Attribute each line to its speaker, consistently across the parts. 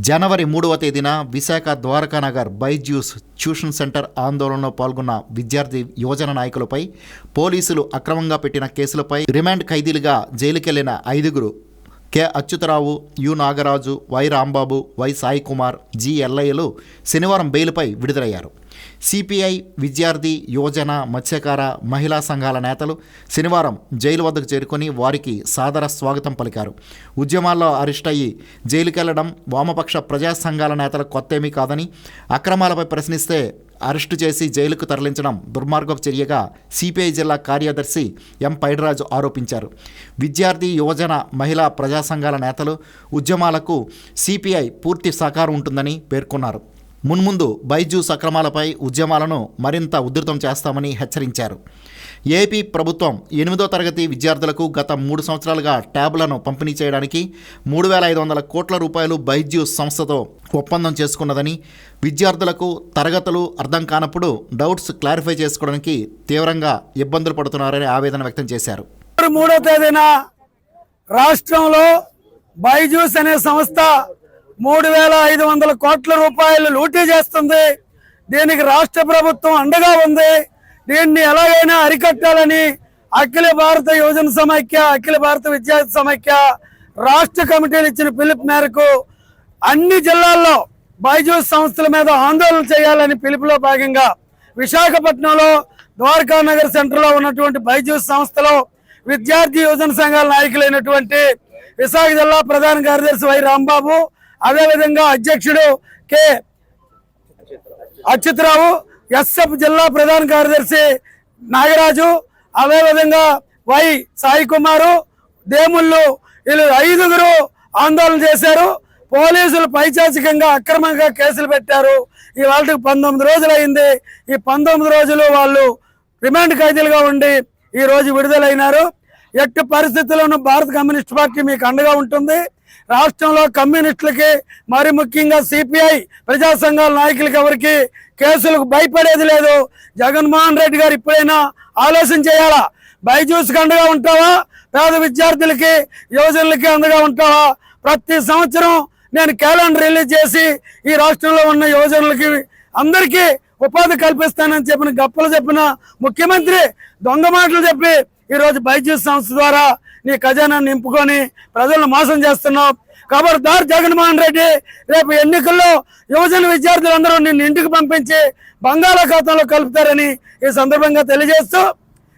Speaker 1: జనవరి మూడవ తేదీన Visakha Dwarakanagar Byju's tuition centre ఆందోళనలో పాల్గొన్న విద్యార్థి యువజన నాయకులపై పోలీసులు అక్రమంగా పెట్టిన కేసులపై రిమాండ్ ఖైదీలుగా జైలుకెళ్ళిన ఐదుగురు K. Achyutarao U. Nagaraju Y. Rambabu Y. Sai Kumar G ఎల్లయ్యలు శనివారం బెయిల్పై విడుదలయ్యారు. సిపిఐ విద్యార్థి యువజన మత్స్యకార మహిళా సంఘాల నేతలు శనివారం జైలు వద్దకు చేరుకొని వారికి సాదర స్వాగతం పలికారు. ఉద్యమాల్లో అరెస్ట్ అయ్యి జైలుకెళ్ళడం వామపక్ష ప్రజా సంఘాల నేతలకు కొత్తేమీ కాదని అక్రమాలపై ప్రశ్నిస్తే అరెస్టు చేసి జైలుకు తరలించడం దుర్మార్గపు చర్యగా సిపిఐ జిల్లా కార్యదర్శి ఎం పైడిరాజు ఆరోపించారు. విద్యార్థి యువజన మహిళా ప్రజా సంఘాల నేతలు ఉద్యమాలకు సిపిఐ పూర్తి సహకారం ఉంటుందని పేర్కొన్నారు. మున్ముందు బైజూస్ అక్రమాలపై ఉద్యమాలను మరింత ఉధృతం చేస్తామని హెచ్చరించారు. ఏపీ ప్రభుత్వం ఎనిమిదో తరగతి విద్యార్థులకు గత మూడు సంవత్సరాలుగా ట్యాబ్లను పంపిణీ చేయడానికి మూడు వేల ఐదు వందల కోట్ల రూపాయలు బైజ్యూస్ సంస్థతో ఒప్పందం చేసుకున్నదని విద్యార్థులకు తరగతులు అర్థం కానప్పుడు డౌట్స్ క్లారిఫై చేసుకోవడానికి తీవ్రంగా ఇబ్బందులు పడుతున్నారని ఆవేదన వ్యక్తం చేశారు.
Speaker 2: మూడో తేదీన రాష్ట్రంలో బైజూస్ అనే సంస్థ మూడు వేల ఐదు వందల కోట్ల రూపాయలు లూటీ చేస్తుంది. దీనికి రాష్ట్ర ప్రభుత్వం అండగా ఉంది. దీన్ని ఎలాగైనా అరికట్టాలని అఖిల భారత యువజన సమైక్య అఖిల భారత విద్యార్థి సమైక్య రాష్ట్ర కమిటీలు ఇచ్చిన పిలుపు మేరకు అన్ని జిల్లాల్లో బైజూస్ సంస్థల మీద ఆందోళన చేయాలని పిలుపులో భాగంగా విశాఖపట్నంలో ద్వారకా నగర్ సెంటర్లో ఉన్నటువంటి బైజూస్ సంస్థలో విద్యార్థి యువజన సంఘాల నాయకులైనటువంటి విశాఖ జిల్లా ప్రధాన కార్యదర్శి వై రాంబాబు అదేవిధంగా అధ్యక్షుడు కె అచ్యుతరావు ఎస్ఎఫ్ జిల్లా ప్రధాన కార్యదర్శి నాగరాజు అదేవిధంగా వై సాయి కుమారు దేముళ్ళు వీళ్ళు ఐదుగురు ఆందోళన చేశారు. పోలీసులు పైచాచికంగా అక్రమంగా కేసులు పెట్టారు. ఈ పంతొమ్మిది రోజులు అయింది ఈ పంతొమ్మిది రోజులు వాళ్ళు రిమాండ్ ఖైదీలుగా ఉండి ఈరోజు విడుదలైనారు. ఎట్టి పరిస్థితుల్లోనూ భారత కమ్యూనిస్ట్ పార్టీ మీకు అండగా ఉంటుంది. రాష్ట్రంలో కమ్యూనిస్టులకి మరి ముఖ్యంగా సిపిఐ ప్రజా సంఘాల నాయకులకి ఎవరికి కేసులకు భయపడేది లేదు. జగన్మోహన్ రెడ్డి గారు ఇప్పుడైనా ఆలోచన చేయాలా? బైజూస్ అండగా ఉంటావా? పేద విద్యార్థులకి యువజనులకి అండగా ఉంటావా? ప్రతి సంవత్సరం నేను క్యాలెండర్ రిలీజ్ చేసి ఈ రాష్ట్రంలో ఉన్న యువజనులకి అందరికీ ఉపాధి కల్పిస్తానని చెప్పిన గప్పలు చెప్పిన ముఖ్యమంత్రి దొంగ మాటలు చెప్పి ఈరోజు బైజూస్ సంస్థ ద్వారా నీ ఖజానా నింపుకొని ప్రజలను మోసం చేస్తున్నావు. ఖబర్దార్ జగన్మోహన్ రెడ్డి రేపు ఎన్నికల్లో యువజన విద్యార్థులందరూ నిన్ను ఇంటికి పంపించి బంగాళాఖాతంలో కలుపుతారని ఈ సందర్భంగా తెలియజేస్తూ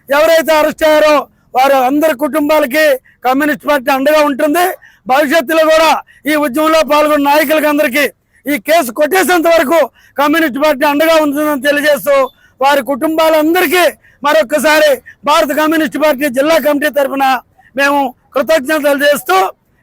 Speaker 2: ఎవరైతే అరెస్ట్ అయ్యారో వారు అందరి కుటుంబాలకి కమ్యూనిస్ట్ పార్టీ అండగా ఉంటుంది. భవిష్యత్తులో కూడా ఈ ఉద్యమంలో పాల్గొన్న నాయకులకి అందరికీ ఈ కేసు కొట్టేసేంత వరకు కమ్యూనిస్ట్ పార్టీ అండగా ఉంటుందని తెలియజేస్తూ వారి కుటుంబాలందరికీ మరొకసారి భారత కమ్యూనిస్ట్ పార్టీ జిల్లా కమిటీ తరఫున మేము కృతజ్ఞతలు చేస్తూ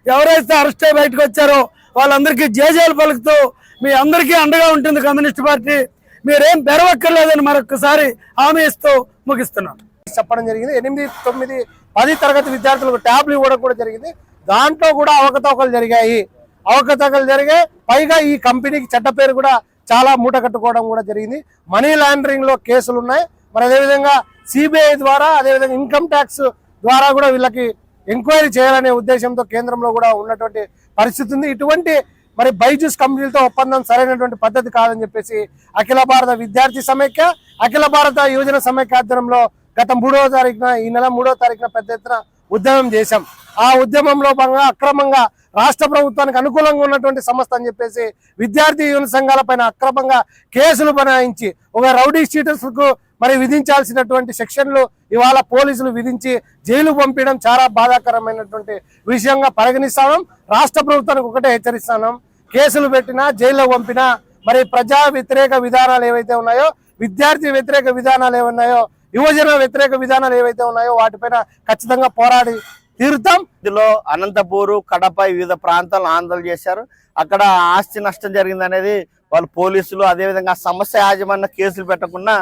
Speaker 2: ఎవరైతే అరెస్ట్ అయి బయటకు వచ్చారో వాళ్ళందరికీ జేజేలు పలుకుతూ మీ అందరికీ అండగా ఉంటుంది కమ్యూనిస్ట్ పార్టీ. మీరేం పెరవక్కర్లేదని మరొకసారి హామీ ఇస్తూ ముగిస్తున్నాను.
Speaker 3: చెప్పడం జరిగింది. ఎనిమిది తొమ్మిది పది తరగతి విద్యార్థులకు ట్యాబ్లు ఇవ్వడం కూడా జరిగింది. దాంట్లో కూడా అవకతవకలు జరిగాయి. అవకతవకలు జరిగాయి. పైగా ఈ కంపెనీకి చెడ్డ పేరు కూడా చాలా మూట కట్టుకోవడం కూడా జరిగింది. మనీ లాండరింగ్లో కేసులు ఉన్నాయి మరి అదేవిధంగా సిబిఐ ద్వారా అదేవిధంగా ఇన్కమ్ ట్యాక్స్ ద్వారా కూడా వీళ్ళకి ఎంక్వైరీ చేయాలనే ఉద్దేశంతో కేంద్రంలో కూడా ఉన్నటువంటి పరిస్థితి ఉంది. ఇటువంటి మరి బైజూస్ కంపెనీలతో ఒప్పందం సరైనటువంటి పద్ధతి కాదని చెప్పేసి అఖిల భారత విద్యార్థి సమైక్య అఖిల భారత యువజన సమైక్య ఆధ్వర్యంలో గత మూడవ తారీఖున ఈ నెల మూడవ తారీఖున పెద్ద ఎత్తున ఉద్యమం చేశాం. ఆ ఉద్యమంలో భాగంగా అక్రమంగా రాష్ట్ర ప్రభుత్వానికి అనుకూలంగా ఉన్నటువంటి సంస్థ అని చెప్పేసి విద్యార్థి యువన సంఘాల పైన అక్రమంగా కేసులు బనాయించి ఒక రౌడీ షీటర్స్కు మరి విధించాల్సినటువంటి సెక్షన్లు ఇవాళ పోలీసులు విధించి జైలు పంపించడం చాలా బాధాకరమైనటువంటి విషయంగా పరిగణిస్తాం. రాష్ట్ర ప్రభుత్వానికి ఒకటే హెచ్చరిస్తాం కేసులు పెట్టినా జైల్లో పంపినా మరి ప్రజా వ్యతిరేక విధానాలు ఏవైతే ఉన్నాయో విద్యార్థి వ్యతిరేక విధానాలు ఏమున్నాయో యువజన వ్యతిరేక విధానాలు ఏవైతే ఉన్నాయో వాటిపైన ఖచ్చితంగా పోరాడి తీరుతాం.
Speaker 4: ఇందులో అనంతపూరు కడప వివిధ ప్రాంతాలను ఆందోళన చేశారు. అక్కడ ఆస్తి నష్టం జరిగింది అనేది వాళ్ళు పోలీసులు అదేవిధంగా సమస్య యాజమాన్య కేసులు పెట్టకుండా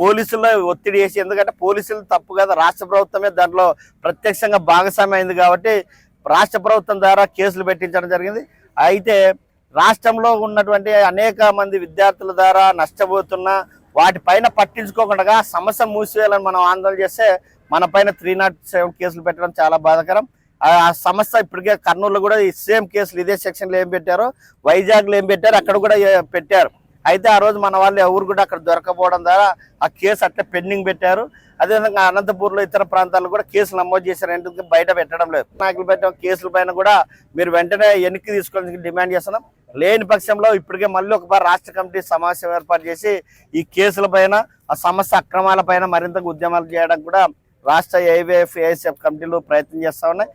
Speaker 4: పోలీసులు ఒత్తిడి చేసి ఎందుకంటే పోలీసులు తప్పు కదా రాష్ట్ర ప్రభుత్వమే దాంట్లో ప్రత్యక్షంగా భాగస్వామ్యం అయింది కాబట్టి రాష్ట్ర ప్రభుత్వం ద్వారా కేసులు పెట్టించడం జరిగింది. అయితే రాష్ట్రంలో ఉన్నటువంటి అనేక మంది విద్యార్థుల ద్వారా నష్టపోతున్న వాటిపైన పట్టించుకోకుండా సమస్య మూసివేయాలని మనం ఆందోళన చేస్తే మన పైన త్రీ నాట్ సెవెన్ కేసులు పెట్టడం చాలా బాధాకరం. ఆ సమస్య ఇప్పటికే కర్నూలు కూడా ఈ సేమ్ కేసులు ఇదే సెక్షన్లో ఏం పెట్టారో వైజాగ్లో ఏం పెట్టారు అక్కడ కూడా పెట్టారు. అయితే ఆ రోజు మన వాళ్ళు ఎవరు కూడా అక్కడ దొరకపోవడం ద్వారా ఆ కేసు అట్లా పెండింగ్ పెట్టారు. అదేవిధంగా అనంతపూర్లో ఇతర ప్రాంతాల్లో కూడా కేసులు నమోదు చేశారు. ఎందుకు బయట పెట్టడం లేదు. నాయకులు పెట్టిన కేసుల పైన కూడా మీరు వెంటనే వెనక్కి తీసుకోవాలని డిమాండ్ చేస్తున్నాం. లేని పక్షంలో ఇప్పటికే మళ్ళీ ఒకసారి రాష్ట్ర కమిటీ సమావేశం ఏర్పాటు చేసి ఈ కేసుల పైన ఆ సమస్య అక్రమాల పైన మరింత ఉద్యమాలు చేయడానికి కూడా రాష్ట్ర ఏవీఎఫ్ ఏఎస్ఎఫ్ కమిటీలు ప్రయత్నం చేస్తా ఉన్నాయి.